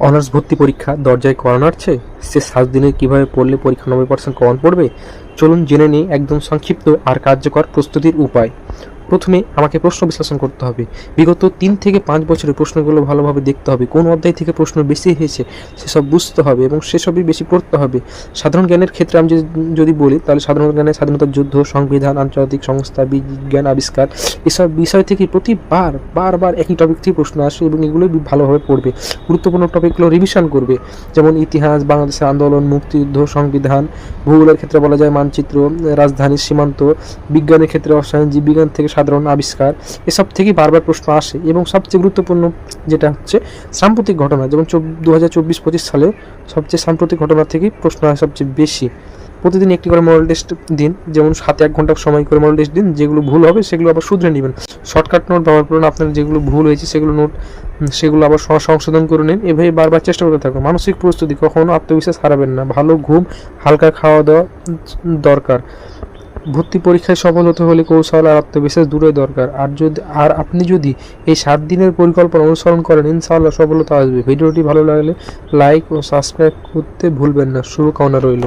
Honours ভর্তি পরীক্ষা দরজায় করানো আছে সে সাত দিনে কীভাবে পড়লে পরীক্ষা নব্বই পার্সেন্ট কমন পড়বে? চলুন জেনে নিই একদম সংক্ষিপ্ত আর কার্যকর প্রস্তুতির উপায়। প্রথমে আমাকে প্রশ্ন বিশ্লেষণ করতে হবে। বিগত তিন থেকে পাঁচ বছরের প্রশ্নগুলো ভালোভাবে দেখতে হবে। কোন অধ্যায় থেকে প্রশ্ন বেশি হয়েছে, সেসব বুঝতে হবে এবং সেসবই বেশি পড়তে হবে। সাধারণ জ্ঞানের ক্ষেত্রে আমি যদি- বলি, তাহলে সাধারণ জ্ঞানে স্বাধীনতা যুদ্ধ, সংবিধান, আন্তর্জাতিক সংস্থা, বিজ্ঞান, আবিষ্কার, এসব বিষয় থেকে প্রতিবার, বারবার একই টপিক থেকে প্রশ্ন আসে এবং এগুলোই ভালোভাবে পড়বে। গুরুত্বপূর্ণ টপিকগুলো রিভিশন করবে। যেমন ইতিহাস, বাংলাদেশের আন্দোলন, মুক্তিযুদ্ধ, সংবিধান, ভূগোলের ক্ষেত্রে বলা যায় মানচিত্র, রাজধানীর সীমান্ত, বিজ্ঞানের ক্ষেত্রে রসায়ন জীববিজ্ঞান থেকে সাধারণ আবিষ্কার, এসব থেকেই বারবার প্রশ্ন আসে এবং সবচেয়ে গুরুত্বপূর্ণ যেটা হচ্ছে সাম্প্রতিক ঘটনা। যেমন দু হাজার চব্বিশ পঁচিশ সালে সবচেয়ে সাম্প্রতিক ঘটনা থেকেই প্রশ্ন হয় সবচেয়ে বেশি। প্রতিদিন একটি করে মডেল টেস্ট দিন, যেমন সাথে এক ঘণ্টা সময় করে মডেল টেস্ট দিন, যেগুলো ভুল হবে সেগুলো আবার শুধরে নেবেন। শর্টকাট নোট ব্যবহার করুন, আপনার যেগুলো ভুল হয়েছে সেগুলো নোট সেগুলো আবার সংশোধন করে নিন। এভাবে বারবার চেষ্টা করতে থাকুন। মানসিক প্রস্তুতি কখনো আত্মবিশ্বাস হারাবেন না। ভালো ঘুম, হালকা খাওয়া দাওয়া দরকার। ভর্তি পরীক্ষায় সফল হতে হলে কৌশল আর আত্মবিশ্বাস দূরে দরকার। আর যদি আর আপনি যদি এই সাত দিনের পরিকল্পনা অনুসরণ করেন, ইনশাআল্লাহ সফলতা আসবে। ভিডিওটি ভালো লাগলে লাইক ও সাবস্ক্রাইব করতে ভুলবেন না। শুভকামনা রইল।